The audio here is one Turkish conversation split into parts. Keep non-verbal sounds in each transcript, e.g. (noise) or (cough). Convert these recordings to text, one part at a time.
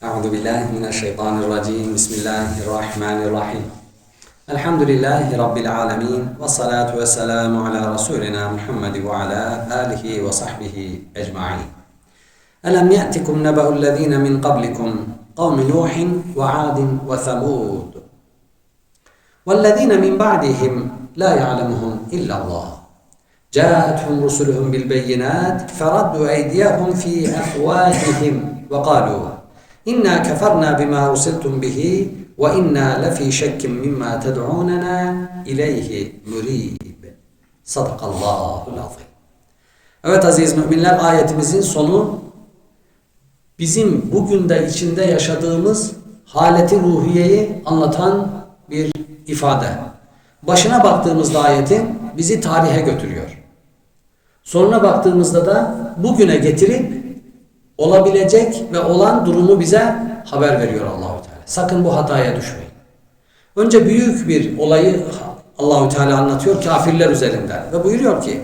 أعوذ بالله من الشيطان الرجيم. بسم الله الرحمن الرحيم. الحمد لله رب العالمين والصلاة والسلام على رسولنا محمد وعلى آله وصحبه أجمعين. ألم يأتكم نبأ الذين من قبلكم قوم نوح وعاد وثمود؟ والذين من بعدهم لا يعلمهم إلا الله. جاءتهم رسلهم بالبينات فردوا أيديهم في أفواههم وقالوا İnna keferna bima ursiltum bihi ve inna lefi şekkim mimma ted'unena ileyhi mürib. Sadakallahul azim. Evet aziz müminler ayetimizin sonu bizim bugün de içinde yaşadığımız haleti ruhiyeyi anlatan bir ifade. Başına baktığımızda ayetin bizi tarihe götürüyor. Sonuna baktığımızda da bugüne getirip olabilecek ve olan durumu bize haber veriyor Allahu Teala. Sakın bu hataya düşmeyin. Önce büyük bir olayı Allahu Teala anlatıyor kafirler üzerinden ve buyuruyor ki: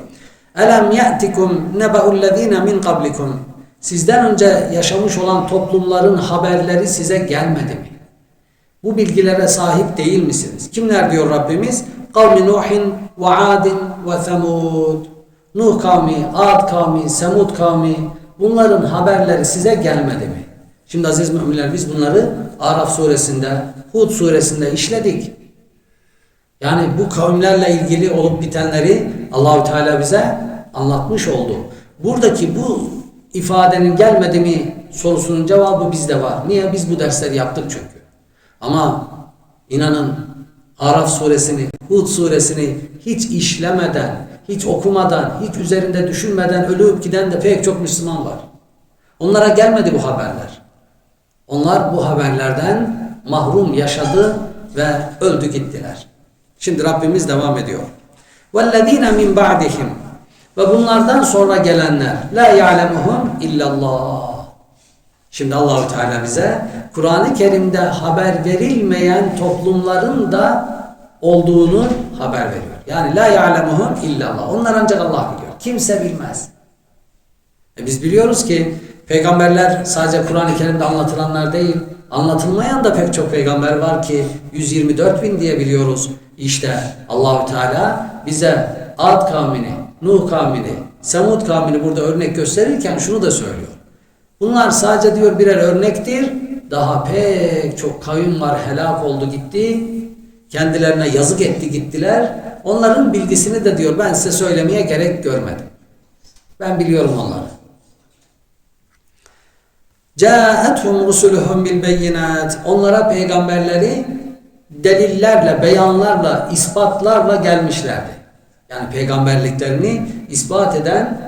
"Elem ya'tikum neba'ullezine min qablikum?" Sizden önce yaşamış olan toplumların haberleri size gelmedi mi? Bu bilgilere sahip değil misiniz? Kimler diyor Rabbimiz? Kavmi Nuhin ve Adin ve Semud. Nuh kavmi, Ad kavmi, Semud kavmi bunların haberleri size gelmedi mi? Şimdi aziz müminler biz bunları Araf suresinde, Hud suresinde işledik. Yani bu kavimlerle ilgili olup bitenleri Allahü Teala bize anlatmış oldu. Buradaki bu ifadenin gelmedi mi sorusunun cevabı bizde var. Niye? Biz bu dersleri yaptık çünkü. Ama inanın Araf suresini, Hud suresini hiç işlemeden, hiç okumadan, hiç üzerinde düşünmeden ölüp giden de pek çok Müslüman var. Onlara gelmedi bu haberler. Onlar bu haberlerden mahrum yaşadı ve öldü gittiler. Şimdi Rabbimiz devam ediyor. وَالَّذ۪ينَ مِنْ بَعْدِهِمْ Ve bunlardan sonra gelenler la ya'lemuhum illallah. Şimdi Allahu Teala bize Kur'an-ı Kerim'de haber verilmeyen toplumların da olduğunu haber veriyor. Yani la ya'lemuhum illallah. Onlar ancak Allah biliyor. Kimse bilmez. E biz biliyoruz ki peygamberler sadece Kur'an-ı Kerim'de anlatılanlar değil, anlatılmayan da pek çok peygamber var ki 124 bin diye biliyoruz. İşte Allahu Teala bize Ad kavmini, Nuh kavmini, Semud kavmini burada örnek gösterirken şunu da söylüyor. Bunlar sadece diyor birer örnektir. Daha pek çok kavim var helak oldu gitti. Kendilerine yazık etti gittiler. Onların bilgisini de diyor ben size söylemeye gerek görmedim. Ben biliyorum onları. Câethum rusuluhum bil beyinat. Onlara peygamberleri delillerle, beyanlarla, ispatlarla gelmişlerdi. Yani peygamberliklerini ispat eden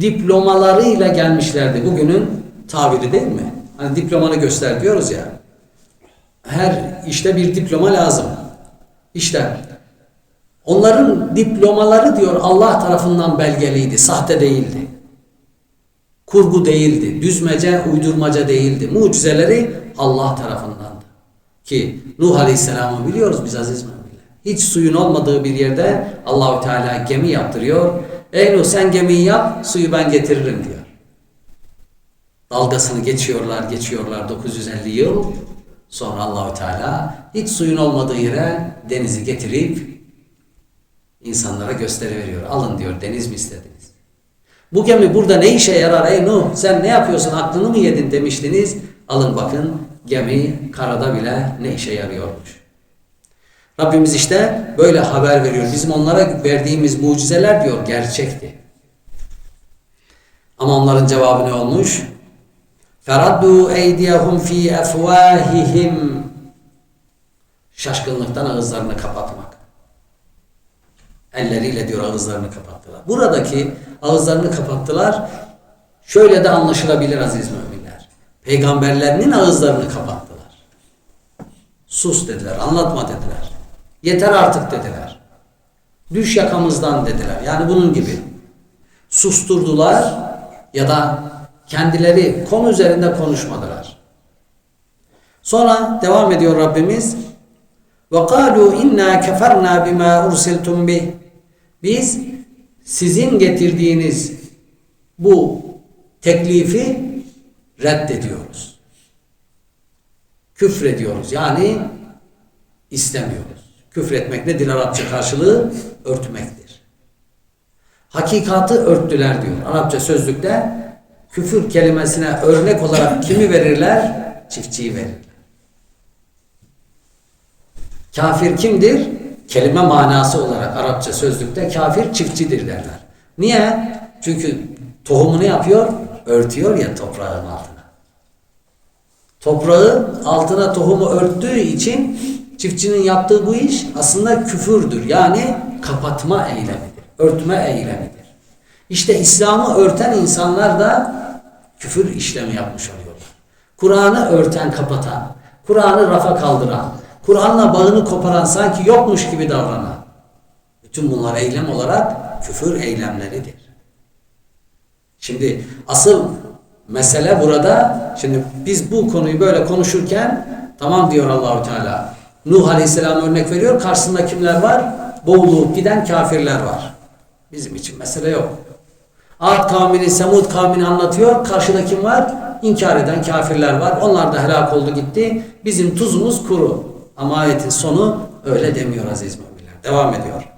diplomalarıyla gelmişlerdi. Bugünün tabiri değil mi? Hani diplomanı göster diyoruz ya. Her işte bir diploma lazım. İşte onların diplomaları diyor Allah tarafından belgeliydi, sahte değildi. Kurgu değildi, düzmece, uydurmaca değildi. Mucizeleri Allah tarafındandı. Ki Nuh Aleyhisselam'ı biliyoruz biz aziz müminler. Hiç suyun olmadığı bir yerde Allahü Teala gemi yaptırıyor. Ey Nuh sen gemiyi yap, suyu ben getiririm diyor. Dalgasını geçiyorlar, geçiyorlar 950 yıl. Sonra Allahü Teala hiç suyun olmadığı yere denizi getirip insanlara gösteri veriyor. Alın diyor deniz mi istediniz? Bu gemi burada ne işe yarar ey Nuh? Sen ne yapıyorsun aklını mı yedin demiştiniz. Alın bakın gemi karada bile ne işe yarıyormuş. Rabbimiz işte böyle haber veriyor. Bizim onlara verdiğimiz mucizeler diyor gerçekti. Ama onların cevabı ne olmuş? Feraddu eydiyahum fi efvahihim Şaşkınlıktan ağızlarını kapatmak. Elleriyle diyor ağızlarını kapattılar. Buradaki ağızlarını kapattılar. Şöyle de anlaşılabilir aziz müminler. Peygamberlerinin ağızlarını kapattılar. Sus dediler, anlatma dediler. Yeter artık dediler. Düş yakamızdan dediler. Yani bunun gibi. Susturdular ya da kendileri konu üzerinde konuşmadılar. Sonra devam ediyor Rabbimiz. Kalu inna keferna bima ursiltum bih. Biz sizin getirdiğiniz bu teklifi reddediyoruz. Küfrediyoruz. Yani istemiyoruz. Küfretmek nedir Arapça karşılığı? Örtmektir. Hakikatı örttüler diyor. Arapça sözlükte küfür kelimesine örnek olarak kimi verirler? Çiftçiyi verirler. Kafir kimdir? Kelime manası olarak Arapça sözlükte kafir çiftçidir derler. Niye? Çünkü tohumunu yapıyor, örtüyor ya toprağın altına. Toprağı altına tohumu örttüğü için çiftçinin yaptığı bu iş aslında küfürdür. Yani kapatma eylemidir. Örtme eylemidir. İşte İslam'ı örten insanlar da küfür işlemi yapmış oluyorlar. Kur'an'ı örten, kapatan, Kur'an'ı rafa kaldıran, Kur'an'la bağını koparan, sanki yokmuş gibi davranan. Bütün bunlar eylem olarak küfür eylemleridir. Şimdi asıl mesele burada, şimdi biz bu konuyu böyle konuşurken tamam diyor Allahu Teala. Nuh Aleyhisselam örnek veriyor. Karşısında kimler var? Boğulup giden kafirler var. Bizim için mesele yok. Ad kavmini, Semud kavmini anlatıyor. Karşıda kim var? İnkar eden kafirler var. Onlar da helak oldu gitti. Bizim tuzumuz kuru. Ama ayetin sonu öyle demiyor aziz müminler. Devam ediyor.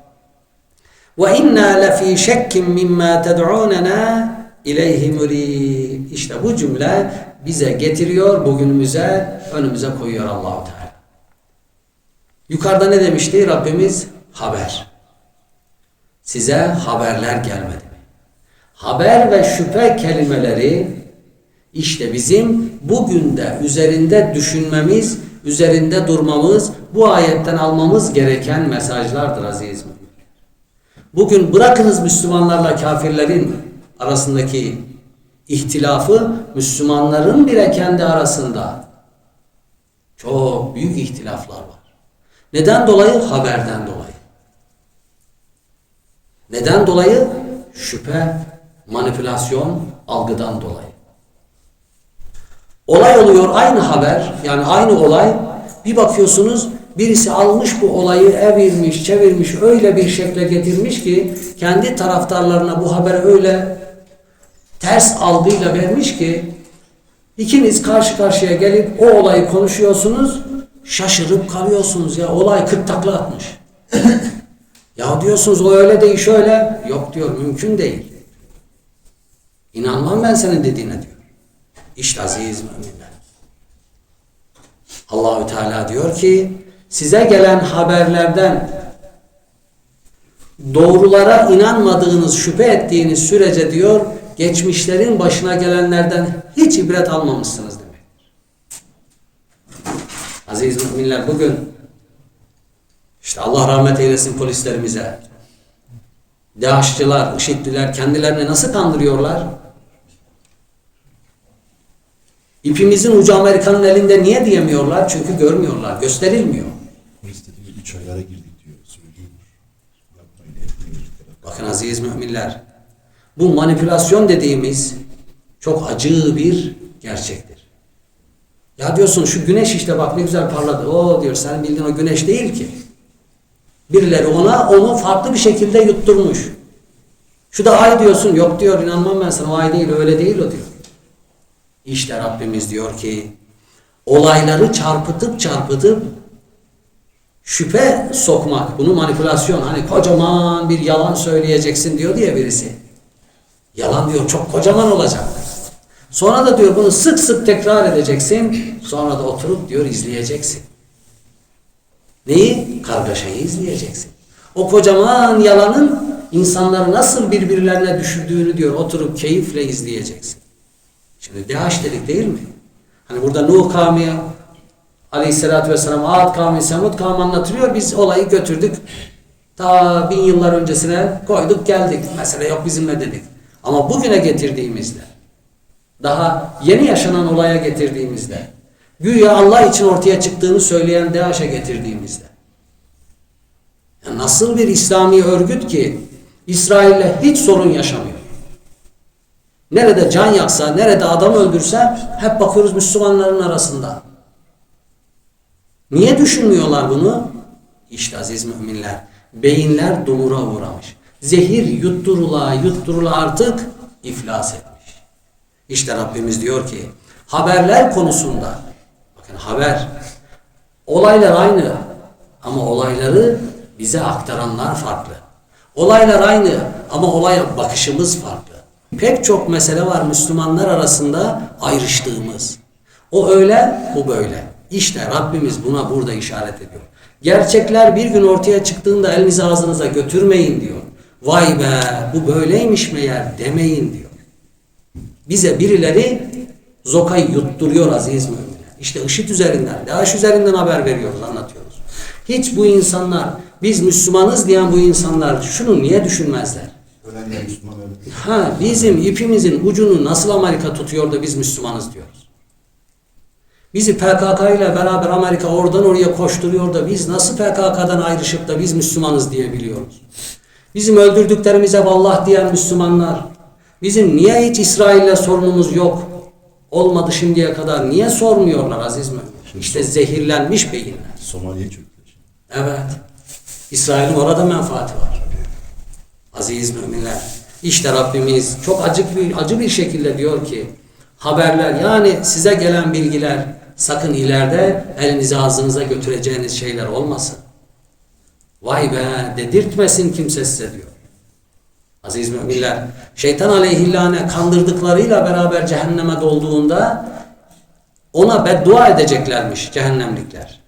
Ve inna lefi şekkin mimma ted'unena ileyhi murib. İşte bu cümle bize getiriyor, bugünümüze, önümüze koyuyor Allahu Teala. Yukarıda ne demişti Rabbimiz? Haber. Size haberler gelmedi? Haber ve şüphe kelimeleri işte bizim bugün de üzerinde düşünmemiz, üzerinde durmamız, bu ayetten almamız gereken mesajlardır aziz. Bugün bırakınız Müslümanlarla kafirlerin arasındaki ihtilafı, Müslümanların bile kendi arasında çok büyük ihtilaflar var. Neden dolayı? Haberden dolayı. Neden dolayı? Şüphe, manipülasyon, algıdan dolayı. Olay oluyor aynı haber, yani aynı olay. Bir bakıyorsunuz birisi almış bu olayı evirmiş, çevirmiş, öyle bir şekle getirmiş ki kendi taraftarlarına bu haber öyle ters algıyla vermiş ki ikiniz karşı karşıya gelip o olayı konuşuyorsunuz, şaşırıp kalıyorsunuz ya olay 40 takla atmış. (laughs) ya diyorsunuz o öyle değil şöyle. Yok diyor mümkün değil. İnanmam ben senin dediğine diyor. İşte aziz müminler. Allahü Teala diyor ki size gelen haberlerden doğrulara inanmadığınız, şüphe ettiğiniz sürece diyor geçmişlerin başına gelenlerden hiç ibret almamışsınız. Aziz müminler bugün işte Allah rahmet eylesin polislerimize. DAEŞ'çılar, IŞİD'liler kendilerini nasıl kandırıyorlar? İpimizin ucu Amerika'nın elinde niye diyemiyorlar? Çünkü görmüyorlar, gösterilmiyor. Polis dediğimiz üç aylara girdik diyor. Bakın aziz müminler, bu manipülasyon dediğimiz çok acı bir gerçektir. Ya diyorsun şu güneş işte bak ne güzel parladı. O diyor sen bildiğin o güneş değil ki. Birileri ona onu farklı bir şekilde yutturmuş. Şu da ay diyorsun. Yok diyor inanmam ben sana o ay değil öyle değil o diyor. İşte Rabbimiz diyor ki olayları çarpıtıp çarpıtıp şüphe sokmak, bunu manipülasyon. Hani kocaman bir yalan söyleyeceksin diyor diye birisi. Yalan diyor çok kocaman olacak. Sonra da diyor bunu sık sık tekrar edeceksin. Sonra da oturup diyor izleyeceksin. Neyi? Kargaşayı izleyeceksin. O kocaman yalanın insanları nasıl birbirlerine düşürdüğünü diyor oturup keyifle izleyeceksin. Şimdi DH dedik değil mi? Hani burada Nuh kavmi aleyhissalatü vesselam Ad kavmi, Semud kavmi anlatılıyor. Biz olayı götürdük. Ta bin yıllar öncesine koyduk geldik. Mesele yok bizimle dedik. Ama bugüne getirdiğimizde daha yeni yaşanan olaya getirdiğimizde güya Allah için ortaya çıktığını söyleyen DAEŞ'e getirdiğimizde ya nasıl bir İslami örgüt ki İsrail'le hiç sorun yaşamıyor. Nerede can yaksa, nerede adam öldürse hep bakıyoruz Müslümanların arasında. Niye düşünmüyorlar bunu? İşte aziz müminler, beyinler dumura uğramış. Zehir yutturula yutturula artık iflas etmiş. İşte Rabbimiz diyor ki haberler konusunda bakın haber. Olaylar aynı ama olayları bize aktaranlar farklı. Olaylar aynı ama olaya bakışımız farklı. Pek çok mesele var Müslümanlar arasında ayrıştığımız. O öyle, bu böyle. İşte Rabbimiz buna burada işaret ediyor. Gerçekler bir gün ortaya çıktığında elinizi ağzınıza götürmeyin diyor. Vay be bu böyleymiş meğer demeyin diyor. Bize birileri zokayı yutturuyor aziz müminler. İşte IŞİD üzerinden, DAEŞ üzerinden haber veriyoruz, anlatıyoruz. Hiç bu insanlar, biz Müslümanız diyen bu insanlar şunu niye düşünmezler? Ha bizim ipimizin ucunu nasıl Amerika tutuyor da biz Müslümanız diyoruz. Bizi PKK ile beraber Amerika oradan oraya koşturuyor da biz nasıl PKK'dan ayrışıp da biz Müslümanız diyebiliyoruz. Bizim öldürdüklerimize vallah diyen Müslümanlar, bizim niye hiç İsrail'le sorunumuz yok, olmadı şimdiye kadar niye sormuyorlar aziz mümin? İşte zehirlenmiş beyinler. Somali'ye çöktü. Evet. İsrail'in orada menfaati var. Aziz müminler. İşte Rabbimiz çok acı bir, acı bir şekilde diyor ki haberler yani size gelen bilgiler sakın ileride elinizi ağzınıza götüreceğiniz şeyler olmasın. Vay be dedirtmesin kimse size diyor. Aziz müminler şeytan aleyhillâne kandırdıklarıyla beraber cehenneme dolduğunda ona beddua edeceklermiş cehennemlikler.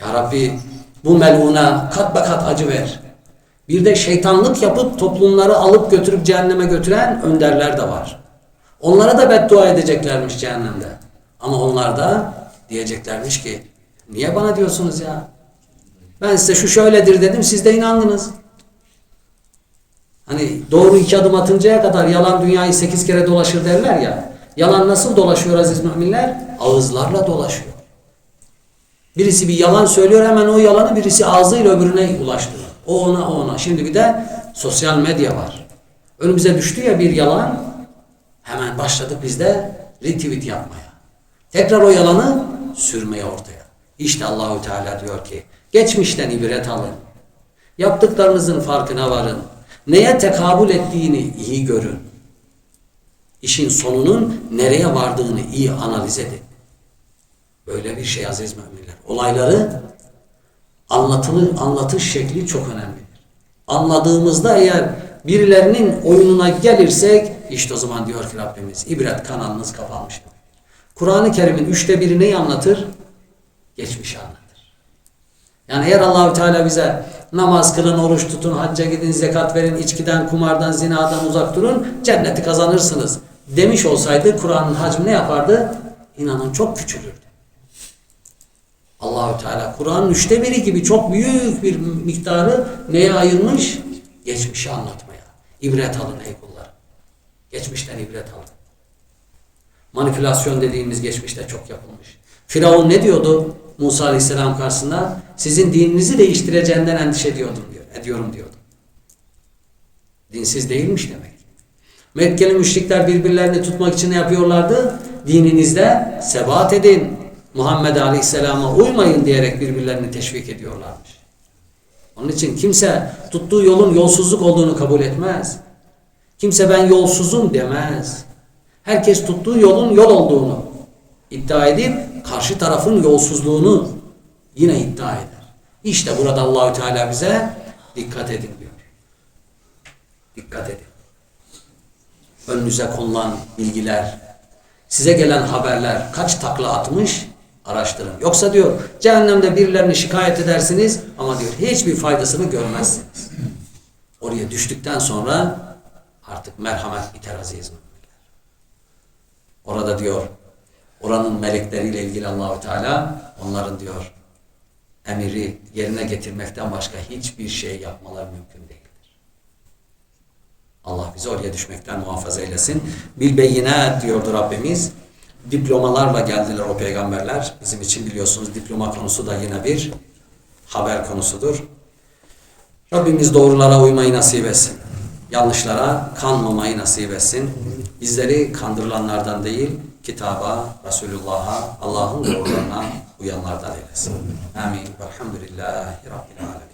Ya Rabbi bu meluna kat be kat acı ver. Bir de şeytanlık yapıp toplumları alıp götürüp cehenneme götüren önderler de var. Onlara da beddua edeceklermiş cehennemde. Ama onlar da diyeceklermiş ki niye bana diyorsunuz ya? Ben size şu şöyledir dedim siz de inandınız. Hani doğru iki adım atıncaya kadar yalan dünyayı sekiz kere dolaşır derler ya. Yalan nasıl dolaşıyor aziz müminler? Ağızlarla dolaşıyor. Birisi bir yalan söylüyor hemen o yalanı birisi ağzıyla öbürüne ulaştırıyor. O ona o ona. Şimdi bir de sosyal medya var. Önümüze düştü ya bir yalan hemen başladık biz de retweet yapmaya. Tekrar o yalanı sürmeye ortaya. İşte Allahü Teala diyor ki geçmişten ibret alın. Yaptıklarınızın farkına varın. Neye tekabül ettiğini iyi görün. İşin sonunun nereye vardığını iyi analiz edin. Böyle bir şey aziz müminler. Olayları anlatılı, anlatış şekli çok önemlidir. Anladığımızda eğer birilerinin oyununa gelirsek işte o zaman diyor ki Rabbimiz ibret kanalınız kapanmış demektir. Kur'an-ı Kerim'in üçte biri neyi anlatır? Geçmişi anlatır. Yani eğer Allahü Teala bize namaz kılın, oruç tutun, hacca gidin, zekat verin, içkiden, kumardan, zinadan uzak durun, cenneti kazanırsınız demiş olsaydı Kur'an'ın hacmi ne yapardı? İnanın çok küçülürdü. Allahü Teala Kur'an'ın üçte biri gibi çok büyük bir miktarı neye ayırmış? Geçmişi anlatmaya. İbret alın ey kullar. Geçmişten ibret alın. Manipülasyon dediğimiz geçmişte çok yapılmış. Firavun ne diyordu Musa Aleyhisselam karşısında? Sizin dininizi değiştireceğinden endişe ediyordum diyor. Ediyorum diyordu. Dinsiz değilmiş demek. Mekkeli müşrikler birbirlerini tutmak için ne yapıyorlardı? Dininizde sebat edin. Muhammed Aleyhisselam'a uymayın diyerek birbirlerini teşvik ediyorlarmış. Onun için kimse tuttuğu yolun yolsuzluk olduğunu kabul etmez. Kimse ben yolsuzum demez. Herkes tuttuğu yolun yol olduğunu iddia edip karşı tarafın yolsuzluğunu yine iddia eder. İşte burada Allahü Teala bize dikkat edin diyor. Dikkat edin. Önünüze konulan bilgiler, size gelen haberler kaç takla atmış araştırın. Yoksa diyor cehennemde birilerini şikayet edersiniz ama diyor hiçbir faydasını görmezsiniz. Oraya düştükten sonra artık merhamet biter aziz. Orada diyor oranın melekleriyle ilgili Allahü Teala onların diyor emiri yerine getirmekten başka hiçbir şey yapmaları mümkün değildir. Allah bizi oraya düşmekten muhafaza eylesin. Bil beyinat diyordu Rabbimiz. Diplomalarla geldiler o peygamberler. Bizim için biliyorsunuz diploma konusu da yine bir haber konusudur. Rabbimiz doğrulara uymayı nasip etsin. Yanlışlara kanmamayı nasip etsin. Bizleri kandırılanlardan değil, kitaba, Resulullah'a, Allah'ın doğrularına uyanlardan eylesin. Amin. Velhamdülillahi Rabbil Alemin.